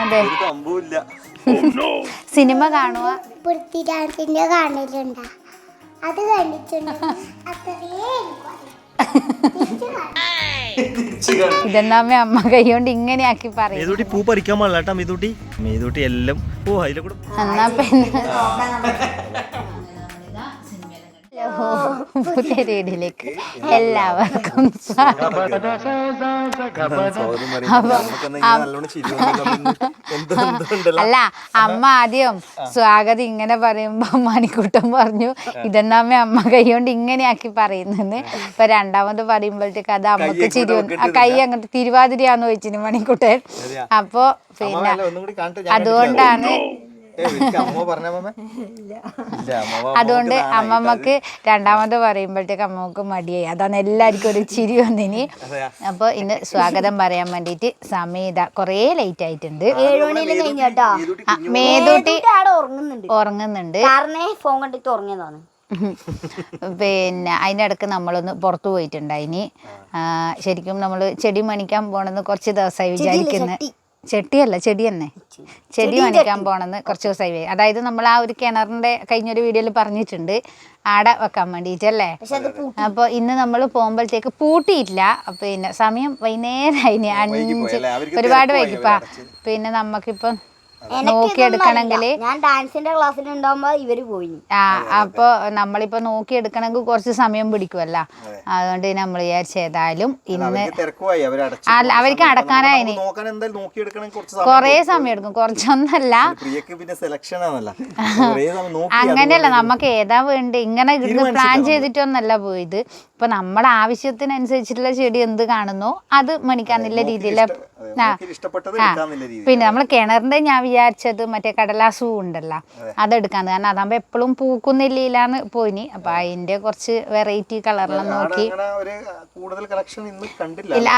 അതെ. സിനിമ കാണുക പൃഥ്വിരാജിന്റെ കാണലുണ്ടാ. അത് കണ്ടിട്ടുണ്ട്. ഇതെന്നാമേ അമ്മ കൈകൊണ്ട് ഇങ്ങനെ ആക്കി പറയും. മേതൂട്ടി പൂ പറിക്കാൻ പാടില്ല കേട്ടോ മേതൂട്ടി. മേതൂട്ടി എല്ലാം. ഓ അതിലെ കൂടെ എന്നാ പിന്നെ. പുതിയ രീതിയിലേക്ക് എല്ലാവർക്കും സ്വാഗതം. അല്ല അമ്മ ആദ്യം സ്വാഗതം ഇങ്ങനെ പറയുമ്പോ മണിക്കൂട്ടം പറഞ്ഞു ഇതെന്നാമേ അമ്മ കൈകൊണ്ട് ഇങ്ങനെയാക്കി ഇങ്ങനെ ആക്കി പറയുന്നെന്ന് ഇപ്പൊ രണ്ടാമത് പറയുമ്പോഴത്തേക്ക് അത് അമ്മയ്ക്ക് ചിരി കൈ അങ്ങോട്ട് തിരുവാതിരയാന്ന് ചോദിച്ചിന് മണിക്കൂട്ടൻ. അപ്പൊ പിന്നെ അതുകൊണ്ടാണ് അതുകൊണ്ട് അമ്മമ്മക്ക് രണ്ടാമത് പറയുമ്പോഴത്തേക്ക് അമ്മമ്മക്ക് മടിയായി. അതാണ് എല്ലാവർക്കും ഒരു ചിരി വന്നിനി. അപ്പോൾ ഇന്ന് സ്വാഗതം പറയാൻ വേണ്ടിയിട്ട് സമീത കുറേ ലേറ്റ് ആയിട്ടുണ്ട്. ഏഴ് മണിയിൽ കഴിഞ്ഞാട്ടോ ആ, മേതൂട്ടി ഉറങ്ങുന്നുണ്ട്. ഫോൺ കണ്ടിട്ട് ഉറങ്ങിയതാണ്. പിന്നെ അതിനിടക്ക് നമ്മളൊന്ന് പുറത്തു പോയിട്ടുണ്ടായിനി. ശരിക്കും നമ്മൾ ചെടി മണിക്കാൻ പോണെന്ന് കുറച്ച് ദിവസമായി വിചാരിക്കുന്നത് ചെട്ടിയല്ല? ചെടി. തന്നെ ചെടി വാങ്ങിക്കാൻ പോണെന്ന് കുറച്ച് ദിവസമായി അതായത് നമ്മൾ ആ ഒരു കിണറിന്റെ കഴിഞ്ഞൊരു വീഡിയോയിൽ പറഞ്ഞിട്ടുണ്ട്. ആടെ വെക്കാൻ വേണ്ടിയിട്ട് അല്ലേ അപ്പൊ ഇന്ന് നമ്മൾ പോകുമ്പോഴത്തേക്ക് പൂട്ടിയിട്ടില്ല. പിന്നെ സമയം വൈകുന്നേരമായി. അഞ്ച് ഒരുപാട് വൈകിപ്പാ. പിന്നെ നമുക്കിപ്പം നോക്കിയെടുക്കണമെങ്കിൽ ഞാൻ ഡാൻസിന്റെ ക്ലാസ്സിൽ ഉണ്ടാവുമ്പോ ഇവർ പോയി. ആ അപ്പൊ നമ്മളിപ്പോ നോക്കിയെടുക്കണമെങ്കിൽ കുറച്ച് സമയം പിടിക്കുമല്ല അതുകൊണ്ട് നമ്മൾ വിചാരിച്ചേതായാലും ഇന്ന് അവർക്ക് അടക്കാനായി കൊറേ സമയം എടുക്കും. കുറച്ചൊന്നല്ല. അങ്ങനെയല്ല നമുക്ക് ഏതാ വേണ്ട? ഇങ്ങനെ ഇരുന്ന് പ്ലാൻ ചെയ്തിട്ടൊന്നല്ല പോയത്. ഇപ്പൊ നമ്മുടെ ആവശ്യത്തിനനുസരിച്ചിട്ടുള്ള ചെടി എന്ത് കാണുന്നു അത് മണിക്കാന്നുള്ള രീതിയിലെ പിന്നെ നമ്മൾ കിണറിന്റെ ഞാൻ വിചാരിച്ചത് മറ്റേ കടലാസൂ ഉണ്ടല്ലോ. അതെടുക്കാന്ന് കാരണം അതാകുമ്പോ എപ്പോഴും പൂക്കുന്നില്ലാന്ന് പോയിനി. അപ്പൊ അതിന്റെ കുറച്ച് വെറൈറ്റി കളറെല്ലാം നോക്കി. ഒരു കൂടുതൽ കളക്ഷൻ ഇന്ന് കണ്ടില്ല. ഇല്ല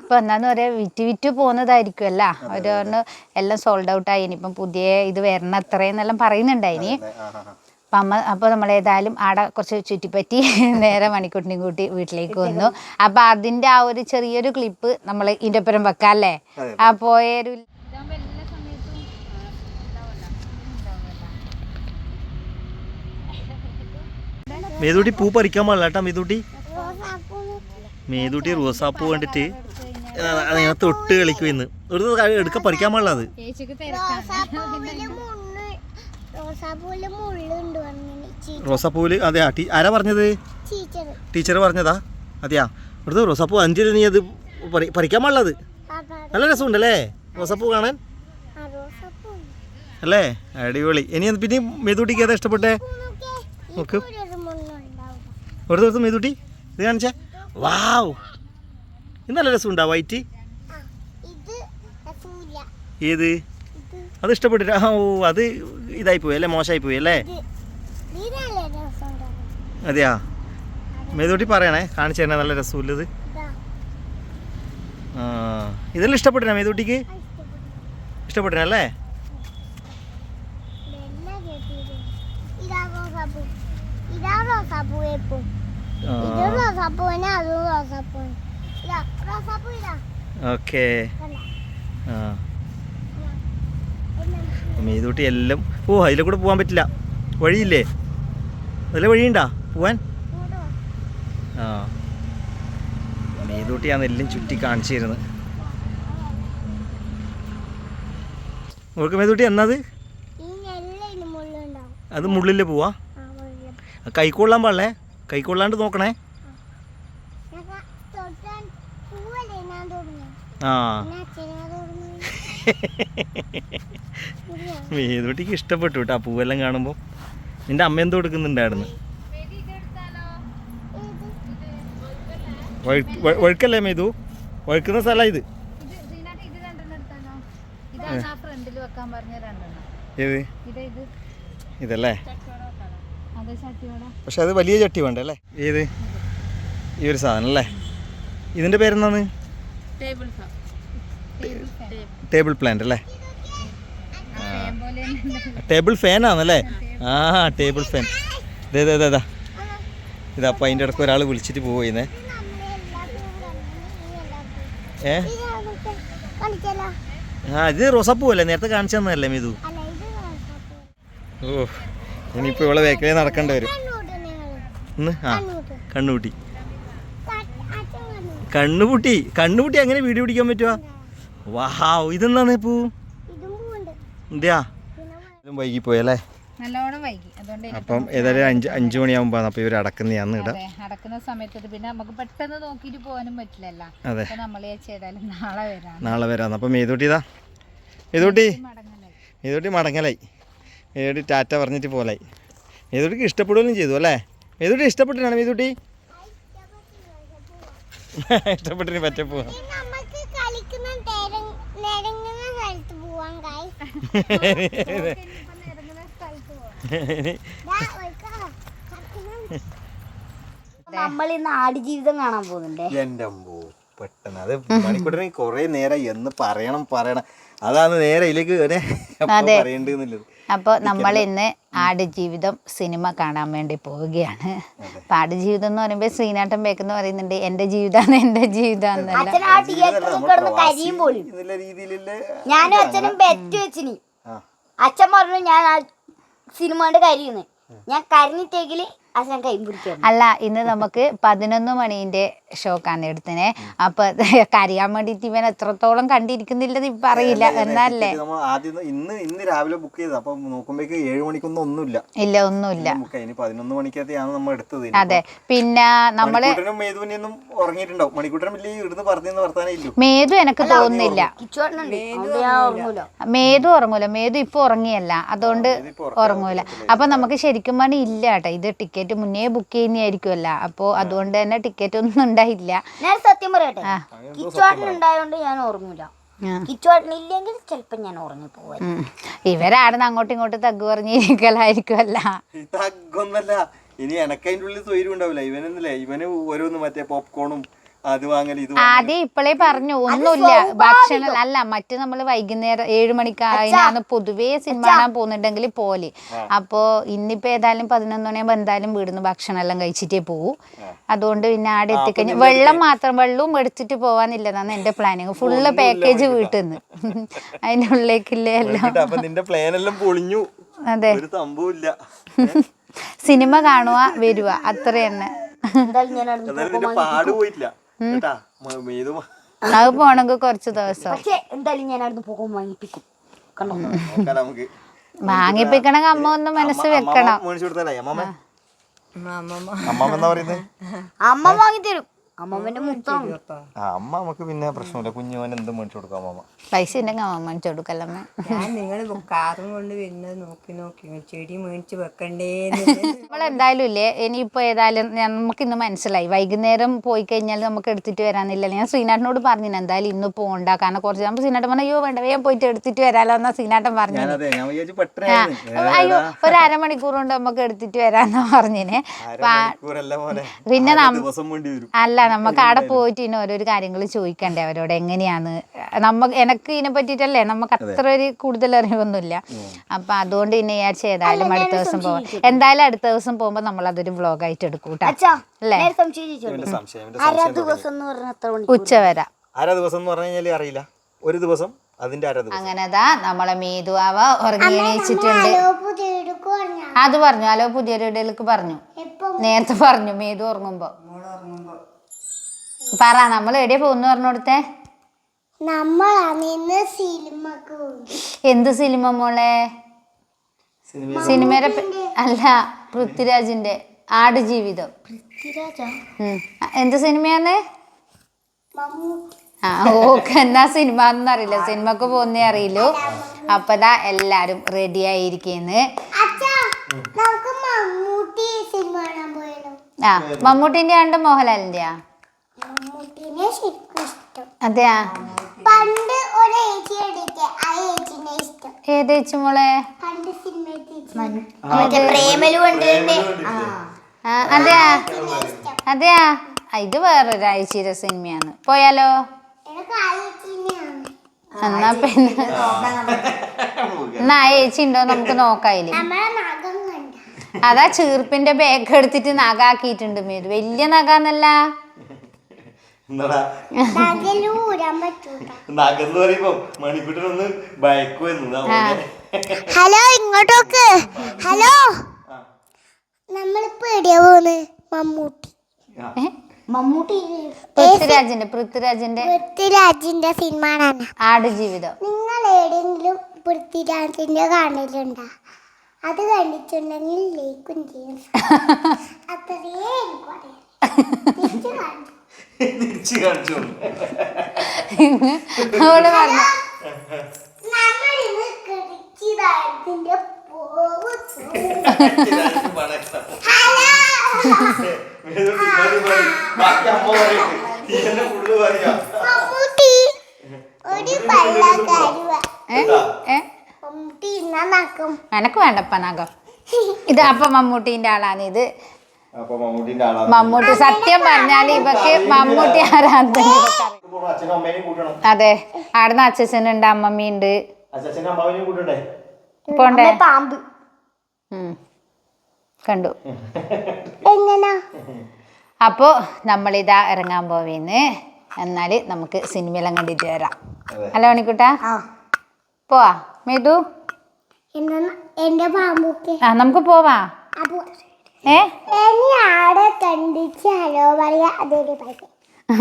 ഇപ്പൊ എന്താന്ന് പറയാ വിറ്റ് വിറ്റ് പോകുന്നതായിരിക്കുമല്ല ഓരോന്ന് എല്ലാം സോൾഡ് ഔട്ട് ആയി. ഇനിയിപ്പം പുതിയ ഇത് വരണം അത്രയെന്നെല്ലാം പറയുന്നുണ്ടായിനി. അപ്പം അമ്മ അപ്പോൾ നമ്മൾ ഏതായാലും ആടെ കുറച്ച് ചുറ്റിപ്പറ്റി നേരെ മണിക്കുട്ടിനെയും കൂട്ടി വീട്ടിലേക്ക് വന്നു. അപ്പം അതിന്റെ ആ ഒരു ചെറിയൊരു ക്ലിപ്പ് നമ്മൾ ഇതിന്റെ ഒപ്പം വെക്കാം അല്ലേ? ആ പോയൊരു മേതൂട്ടി പൂ പറിക്കാൻ പാടില്ല കേട്ടോ മേതൂട്ടി. മേതൂട്ടി റോസാപ്പൂ കണ്ടിട്ട് അങ്ങനെ തൊട്ട് കളിക്കും ഇന്ന്. ഒരു എടുക്ക പറിക്കാൻ പാടില്ല അത്. റോസാപ്പൂവിൽ അതെ ആരാ പറഞ്ഞത്? ടീച്ചർ ടീച്ചർ പറഞ്ഞതാ? അതെയാ. ഇവിടുത്തെ റോസാപ്പൂ അഞ്ചിന് നീ അത് പറിക്കാൻ പാടില്ല അത്. നല്ല രസമുണ്ടല്ലേ? റോസാപ്പൂ കാണാൻ? അല്ലേ? അടിപൊളി. ഇനി പിന്നെ മേതൂട്ടിക്ക് ഏതാ ഇഷ്ടപ്പെട്ടേ? നോക്ക്. ഒരു ദിവസം മെയ്തുട്ടി ഇത് കാണിച്ചേ? വാവ്. ഇത് നല്ല രസമുണ്ടാ വൈറ്റ്? ഏത്? അത് ഇഷ്ടപ്പെട്ടിട്ട് ആ ഓ അത് ഇതായി പോയി അല്ലേ മോശമായി പോയി അല്ലേ? അതെയാ? മേതൂട്ടി പറയണേ കാണിച്ചു തന്നെ നല്ല രസമില്ലത് ആ ഇതെല്ലാം ഇഷ്ടപ്പെട്ടിനാ ഇഷ്ടപ്പെട്ടു ഇഷ്ടപ്പെട്ടിനല്ലേ ഇതെല്ലാം കേട്ടിരുന്നു ഇതാ റോസാപ്പൂ ഇതാ റോസാപ്പൂവിന് അതും റോസാപ്പൂവിന് ഇതാ റോസാപ്പൂ ഇതാ. ഓക്കെ. ആ. എല്ലാം എല്ലാം ഓ അതിലെ കൂടെ പോകാൻ പറ്റില്ല. വഴിയില്ലേ? അതിലെ വഴിയുണ്ടാ? പോവാൻ. ആ. മേതൂട്ടിയാണ് എല്ലാം ചുറ്റി കാണിച്ചു തരുന്നത്. ഓൾക്ക് മേതൂട്ടി എന്നത് അത്? മുള്ളിൽ പോവാ? കൈക്കൊള്ളാൻ പാടില്ലേ? കൈക്കൊള്ളാണ്ട് നോക്കണേ. ഞാൻ തൊട്ടാൻ പൂവല്ലേ ഞാൻ തുടങ്ങി ആ. മേതുട്ടിക്ക് ഇഷ്ടപ്പെട്ടു കേട്ടോ ആ പൂവെല്ലാം കാണുമ്പോൾ നിന്റെ അമ്മ എന്തോ കൊടുക്കുന്നുണ്ടായിരുന്നു വഴുക്ക് വഴു- വഴുക്കല്ലേ മേതു? വഴുക്കുന്ന സ്ഥലമാണ് ഇത്. ഫ്രണ്ടിൽ വെക്കാൻ പറഞ്ഞ രണ്ടെണ്ണം. ഏത്? ഇത് ഇത്. ഇതല്ലേ? പക്ഷെ അത് വലിയ ചട്ടി വേണ്ട അല്ലേ? ഏത്? ഈ ഒരു സാധനം അല്ലേ? ഇതിന്റെ പേരെന്താണ്? ടേബിൾ ടേബിൾ പ്ലാന്റ് അല്ലേ? ടേബിൾ ഫാൻ ആണല്ലേ ആ ടേബിൾ ഫാൻ ഇതേ ഇതേ ഇതാ ഇതപ്പോൾ അതിന്റെ ഇടയ്ക്ക് ഒരാൾ വിളിച്ചിട്ട് പോവുന്നേ ഏ? ആ ഇത് റോസാപ്പൂ അല്ലേ നേരത്തെ കാണിച്ചു തന്നതല്ലേ മിതു? അല്ല ഇത് ഓ. ഇനിയിപ്പോൾ ഇവിടെ വേക്കലേ നടക്കേണ്ടി വരും. ഇന്ന്? ആ കണ്ണുപൂട്ടി. കണ്ണുകൂട്ടി. കണ്ണുപൂട്ടി? കണ്ണുപൂട്ടി അങ്ങനെ വീഡിയോ പിടിക്കാൻ പറ്റുമോ വാഹാ ഇതെന്താണ് പൂ. എന്തിയാ വൈകി പോയല്ലേ അപ്പം ഏതായാലും അഞ്ച് അഞ്ചു മണിയാകുമ്പോ അപ്പൊ ഇവർ അടക്കുന്നതാണ് ഇട. അടക്കുന്ന സമയത്ത് പിന്നെ നമുക്ക് പെട്ടെന്ന് നോക്കിയിട്ട് പോകാനും പറ്റില്ലല്ലോ. അതെ. നാളെ വരാം. നാളെ വരാം. അപ്പം മേതൂട്ടിതാ മേതൂട്ടി. മേതൂട്ടി മടങ്ങലായി. മേതൂട്ടി ടാറ്റ പറഞ്ഞിട്ട് പോലായി. ഏതുട്ടിക്ക് ഇഷ്ടപ്പെടുകയും ചെയ്തു അല്ലേ? ഏതുട്ടി ഇഷ്ടപ്പെട്ടിട്ടാണ് മേതൂട്ടി? ഇഷ്ടപ്പെട്ടിന് പറ്റ പോവാ. നമ്മൾ ഇന്ന് ആടുജീവിതം കാണാൻ പോകുന്നുണ്ട്? എന്റെ അമ്പോ പെട്ടെന്ന്. അത് മണിക്കൂട്ടിന് കുറേ നേരം എന്ന് പറയണം പറയണം. അതാണ് നേരെ ഇതിലേക്ക് അതെ. അപ്പോൾ നമ്മൾ ഇന്ന് ആടുജീവിതം സിനിമ കാണാൻ വേണ്ടി പോവുകയാണ്. അപ്പം ആടുജീവിതം എന്ന് പറയുമ്പോൾ ശ്രീനാട്ടൻ ബേക്കെന്ന് പറയുന്നുണ്ട് എന്റെ ജീവിതമാണ് എന്റെ ഞാനും അച്ഛനും ബെറ്റ് വെച്ചിനി. അച്ഛൻ പറഞ്ഞു ഞാൻ സിനിമയുടെ കരിയുന്നു. ഞാൻ കരഞ്ഞിട്ടെങ്കിൽ അച്ഛൻ കൈ പിടിച്ചു അല്ല ഇന്ന് നമുക്ക് പതിനൊന്ന് മണീന്റെ ഷോ എടുത്തിനെ. അപ്പൊ കരയാൻ വേണ്ടിട്ട് ഇവൻ എത്രത്തോളം കണ്ടിരിക്കുന്നില്ലെന്ന് ഇപ്പൊ അറിയില്ല. എന്നല്ലേ ആദ്യം ഇന്ന് ഇന്ന് രാവിലെ ബുക്ക് ചെയ്തത്. അപ്പൊ നോക്കുമ്പോഴേക്ക് ഏഴ് മണിക്കൊന്നും ഒന്നുമില്ല. ഇല്ല ഒന്നുമില്ല. പതിനൊന്ന് മണിക്കകത്തെയാണ് നമ്മൾ എടുത്തത്. അതെ. പിന്നെ നമ്മൾ മേധുവിനും ഉറങ്ങിയിട്ടുണ്ടാവും. മണിക്കൂട്ടനും മേതു എനിക്ക് തോന്നുന്നില്ല. ഞാൻ ഓർമ്മൂല മേതു ഉറങ്ങൂല. മേതു ഇപ്പൊ ഉറങ്ങിയല്ല. അതുകൊണ്ട് ഉറങ്ങൂല. അപ്പൊ നമുക്ക് ശരിക്കും പറഞ്ഞാൽ ഇല്ല കേട്ടോ. ഇത് ടിക്കറ്റ് മുന്നേ ബുക്ക് ചെയ്യുന്നതായിരിക്കുമല്ല അപ്പോ അതുകൊണ്ട് തന്നെ ടിക്കറ്റ് ഒന്നും ഉണ്ടായില്ല ഞാൻ സത്യം പറയട്ടെ? കിച്ചുവേട്ടൻ ഉണ്ടായതുകൊണ്ട് ഞാൻ ഓർമ്മയില്ല കിച്ചുവാട്ടിനില്ലെങ്കിൽ കിച്ചുവേട്ടൻ ഇല്ലെങ്കിൽ ചിലപ്പോ ഞാൻ ഉറങ്ങി പോവാൻ ഇവരാണെന്ന് അങ്ങോട്ടും ഇങ്ങോട്ടും തഗ് പറഞ്ഞിരിക്കലായിരിക്കുമല്ല തഗ്ഗൊന്നല്ല ഇനി എനക്കതിന്റെ ഉള്ളിൽ സ്വൈര്യം ഉണ്ടാവില്ല. ഇവനെന്നല്ലേ ഇവന് ഓരോന്ന് മറ്റേ പോപ്കോണും അത് വാങ്ങൽ ഇത് ആദ്യം ഇപ്പോഴേ പറഞ്ഞു ഒന്നുമില്ല. ഭക്ഷണം അല്ല മറ്റു നമ്മൾ വൈകുന്നേരം ഏഴു മണിക്ക് അതിനാണ് പൊതുവേ സിനിമ കാണാൻ പോകുന്നുണ്ടെങ്കിൽ പോലെ. അപ്പോ ഇന്നിപ്പോ ഏതായാലും പതിനൊന്ന് മണിയാകുമ്പോൾ എന്തായാലും വീടുന്ന് ഭക്ഷണം എല്ലാം കഴിച്ചിട്ടേ പോകൂ അതുകൊണ്ട് പിന്നെ ആടെ എത്തിക്കഴിഞ്ഞു വെള്ളം മാത്രം വെള്ളവും എടുത്തിട്ട് പോവാന്നില്ലെന്നാണ് എന്റെ പ്ലാനിങ് ഫുള്ള് പാക്കേജ് വീട്ടിൽ നിന്ന് അതിന്റെ ഉള്ളിലേക്കില്ലേ എല്ലാം. പൊളിഞ്ഞു. അതെ. സിനിമ കാണുക വരുക അത്ര തന്നെ. എന്തായാലും ഞാൻ പാട് പോയിട്ടില്ല. കേട്ടാ മ- മേതു. മ- അത് പോണെങ്കിൽ കുറച്ച് ദിവസം. പക്ഷെ എന്തായാലും ഞാൻ അവിടുന്ന് പോകും വാങ്ങിപ്പിക്കും. കണ്ടോ? നമുക്ക്. വാങ്ങിപ്പിക്കണമെങ്കിൽ അമ്മ ഒന്ന് മനസ്സ് വെക്കണം. അമ്മ കൊടുത്തല്ലേ അമ്മാമ? അമ്മമ്മന്റെ മുത്താണ് ആ അമ്മ നമുക്ക് പിന്നെ പ്രശ്നമില്ല. കുഞ്ഞുമോൻ എന്തും മേടിച്ചു കൊടുക്കാം അമ്മാമ പൈസ ഉണ്ടെങ്കിൽ അമ്മ മേടിച്ചു കൊടുക്കല്ലമ്മ ഞാൻ നിങ്ങൾ കാറും കൊണ്ട് വരുന്നത് നോക്കി നോക്കി ചെടി മേടിച്ച് വെക്കണ്ടേ നമ്മളെന്തായാലും ഇല്ലേ ഇനിയിപ്പോ ഏതായാലും നമുക്ക് ഇന്ന് മനസ്സിലായി. വൈകുന്നേരം പോയി കഴിഞ്ഞാൽ നമുക്ക് എടുത്തിട്ട് വരാനില്ല. ഞാൻ ശ്രീനാട്ടനോട് പറഞ്ഞു എന്തായാലും ഇന്ന് പോണ്ട. കാരണം കുറച്ച് നമ്മൾ ശ്രീനാട്ടൻ പറഞ്ഞു അയ്യോ വേണ്ട വേഗം പോയിട്ട് എടുത്തിട്ട് വരാലോ എന്നാ ശ്രീനാട്ടൻ പറഞ്ഞു അയ്യോ ഒരു അരമണിക്കൂർ കൊണ്ട് നമുക്ക് എടുത്തിട്ട് വരാന്നാ പറഞ്ഞിനെ. പിന്നെ അര ദിവസം വേണ്ടി വരും. അല്ല നമുക്ക് അവിടെ പോയിട്ട് ഇനി ഓരോരോ കാര്യങ്ങൾ ചോദിക്കണ്ടേ അവരോട്? എങ്ങനെയാണ്? നമുക്ക് എനക്ക് ഇതിനെ പറ്റിയിട്ടല്ലേ നമുക്ക് അത്ര ഒരു കൂടുതൽ അറിവൊന്നുമില്ല. അപ്പൊ അതുകൊണ്ട് ഇനി വിചാരിച്ച ഏതായാലും അടുത്ത ദിവസം പോവാം. എന്തായാലും അടുത്ത ദിവസം പോകുമ്പോ നമ്മൾ അതൊരു വ്ളോഗായിട്ട് എടുക്കും ഉച്ച വരാം. അര ദിവസം എന്ന് പറഞ്ഞു കഴിഞ്ഞാൽ അറിയില്ല. ഒരു ദിവസം അതിന്റെ അര ദിവസം. അങ്ങനെതാ നമ്മളെ മേതുവാവ ഉറങ്ങിയിട്ടുണ്ട് പുതിയ അത് പറഞ്ഞു അലോ പുതിയൊരു ഇടയിലേക്ക് പറഞ്ഞു. നേരത്തെ പറഞ്ഞു മേതു ഉറങ്ങുമ്പോ. പറ നമ്മൾ എവിടെയാ പോകുന്നു പറഞ്ഞു കൊടുത്തേ സിനിമക്ക് എന്ത് സിനിമ മോളെ? സിനിമയുടെ അല്ല പൃഥ്വിരാജിന്റെ ആടുജീവിതം. എന്ത് സിനിമയാന്ന്? മമ്മൂട്ടി. ആ ഓക്കെ എന്നാ സിനിമ ഒന്നും അറിയില്ല. സിനിമക്ക് പോകുന്നേ അറിയില്ലു. അപ്പതാ എല്ലാരും റെഡി ആയിരിക്കുന്നു. അച്ഛാ നമുക്ക് മമ്മൂട്ടി സിനിമ കാണാൻ പോയാലോ ആ മമ്മൂട്ടിന്റെ ആണ്ട് മോഹൻലാലിന്റെയാ മമ്മൂട്ടിനെ ശരിക്കും ഇഷ്ടം. അതെയാ? പണ്ട് ഒരു ഏച്ചി ആ ഏച്ചിനെ ഇഷ്ടം. ഏത് ചേച്ചി മോളെ? പണ്ട് മറ്റേ പ്രേമലു ആ അതെയാ? അതെയാ? ആ, ഇത് വേറൊരു ആഴ്ചയുടെ സിനിമയാണ്. പോയാലോ? എനിക്ക് ആ ഏച്ചിനെയാണ് എന്നാ പിന്നെ. എന്നാ ആ ചേച്ചി ഉണ്ടോ? നമുക്ക് നോക്കായില്ലേ നമ്മളെ നഖം കണ്ട. അതാ ചീർപ്പിന്റെ ബാഗ് എടുത്തിട്ട് നഗ ആക്കിയിട്ടുണ്ട് വലിയ നഗാന്നല്ല എന്താടാ? നഗന്ന് പറയുമ്പോ മണിക്കൂട്ടിനൊന്ന് ഭയക്കുമെന്ന് ഹലോ ഇങ്ങോട്ടോക്ക്. ഹലോ. നമ്മളിപ്പോ എവിടെയാ പോന്ന് മമ്മൂട്ടി? മമ്മൂട്ടി? പൃഥ്വിരാജിന്റെ പൃഥ്വിരാജിന്റെ പൃഥ്വിരാജിന്റെ സിനിമ ആടുജീവിതം. നിങ്ങൾ എവിടെയെങ്കിലും പൃഥ്വിരാജിന്റെ കാണലുണ്ടാ? അത് കണ്ടിട്ടുണ്ടെങ്കിൽ ലൈക്കും ചെയ്യും. അത്രയേ എനിക്ക് അറിയാം. തിരിച്ച് കാണിച്ചു. അവൾ പറഞ്ഞു എനക്ക് വേണ്ടപ്പ നഗം ഇത് അപ്പൊ മമ്മൂട്ടീന്റെ ആളാണ്. ഇത് മമ്മൂട്ടി സത്യം പറഞ്ഞാൽ ഇവക്ക് മമ്മൂട്ടി ആരാധന അതെ ആടുന്ന അച്ഛനുണ്ട് അമ്മമ്മയുണ്ട്. പോണ്ടേ? പാമ്പ്. കണ്ടു. അപ്പോ നമ്മളിതാ ഇറങ്ങാൻ പോവേന്ന്. എന്നാൽ നമുക്ക് സിനിമയെല്ലാം കണ്ടിട്ട് വരാം. അല്ല മണിക്കുട്ട? പോവാ. മേതു? ആ നമുക്ക് പോവാ.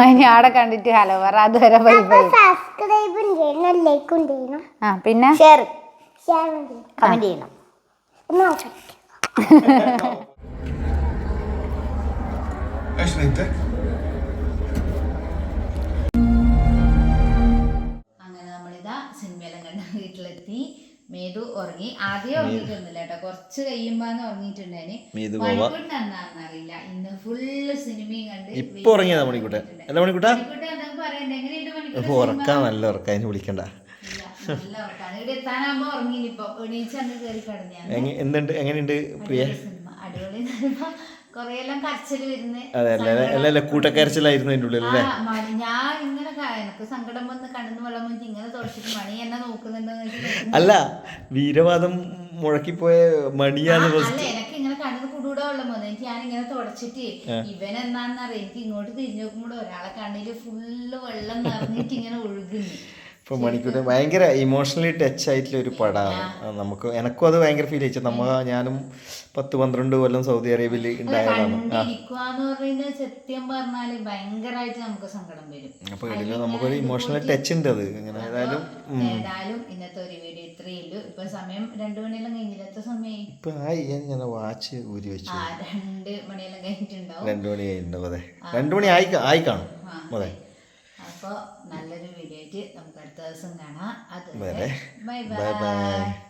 ഇനി ആടെ കണ്ടിട്ട് ഹലോ പറ അതുവരെ ബൈ ബൈ. സബ്സ്ക്രൈബും ചെയ്യണം ലൈക്കും ചെയ്യണം. ആ പിന്നെ? ഷെയർ കമന്റ് ചെയ്യണം. ഒന്ന് നോക്കാം അങ്ങനെ നമ്മളിതാ സിനിമയെല്ലാം കണ്ട വീട്ടിലെത്തി. മേതു ഉറങ്ങി. ആദ്യം ഉറങ്ങിയിട്ടൊന്നുമില്ല കേട്ടോ. കുറച്ച് കഴിയുമ്പോന്ന്. മണിക്കൂട്ടിന് എന്താണെന്നറിയില്ല. ഇന്ന് ഫുള്ള് സിനിമയും കണ്ട് ഇപ്പൊ ഉറങ്ങിയതാ മണിക്കൂട്ടെ അല്ല മണിക്കൂട്ടാ? മണിക്കൂട്ടൻ മണിക്കൂട്ടൻ ഉറക്കാൻ നല്ല ഉറക്കം അതിന് വിളിക്കണ്ട. എന്തുണ്ട്? എങ്ങനെയുണ്ട് പ്രിയ? സിനിമ. അടിപൊളി അതെ അല്ല? അല്ല അല്ല? കൂട്ടക്കരച്ചിലായിരുന്നു അതിന്റെ ഉള്ളിൽ അല്ലേ? ഞാൻ ഇങ്ങനെ എനിക്ക് സങ്കടം വന്ന് കണ്ണു വെള്ളം ഇങ്ങനെ തുറച്ചിട്ട് മണി എന്നെ നോക്കുന്നുണ്ടെന്ന് അല്ല വീരവാദം മുഴക്കിപ്പോയ മണിയാണ് ഫസ്റ്റ് വെള്ളം വന്നു. എനിക്ക് ഞാൻ ഇങ്ങനെ തുടച്ചിട്ട് ഇവൻ എന്താണെന്നറിയാം എനിക്ക് ഇങ്ങോട്ട് തിരിഞ്ഞു നോക്കുമ്പോൾ ഒരാളെ കണ്ണിൽ ഫുള്ള് വെള്ളം നിറഞ്ഞിട്ട് ഇങ്ങനെ ഒഴുകുന്നു. ഇപ്പൊ മണിക്കൂർ ഭയങ്കര ഇമോഷണലി ടച്ച് ആയിട്ടുള്ള ഒരു പടമാണ് നമുക്ക് എനക്കും അത് ഭയങ്കര ഫീൽ ചെയ്തു നമ്മ ഞാനും പത്ത് പന്ത്രണ്ട് കൊല്ലം സൗദി അറേബ്യയിൽ ഉണ്ടായതാണ്. സത്യം പറഞ്ഞാൽ ഭയങ്കരമായിട്ട് നമുക്ക് സങ്കടം വരും. അപ്പൊ ഇതിൽ നമുക്കൊരു ഇമോഷണൽ ടച്ച് ഉണ്ട് അത്. ഇങ്ങനെ ഏതായാലും ഏതായാലും ഇന്നത്തെ ഒരു വീഡിയോ ഇത്രയേ ഉള്ളൂ. ഇപ്പൊ സമയം രണ്ടു മണിയെല്ലാം കഴിഞ്ഞില്ലാത്ത സമയം ഇപ്പൊ ആയി ഞാൻ ഇങ്ങനെ വാച്ച് ഊരി വെച്ചു. രണ്ട് മണിയെല്ലാം കഴിഞ്ഞിട്ടുണ്ടാവും. രണ്ടു മണി കഴിഞ്ഞിട്ടുണ്ടാവും അതെ. രണ്ടു മണി ആയി ആയി കാണും. അതെ. അപ്പൊ നല്ലൊരു വീഡിയോ ആയിട്ട് നമുക്ക് അടുത്ത ദിവസം കാണാം. അത്. ബൈ. ബൈ.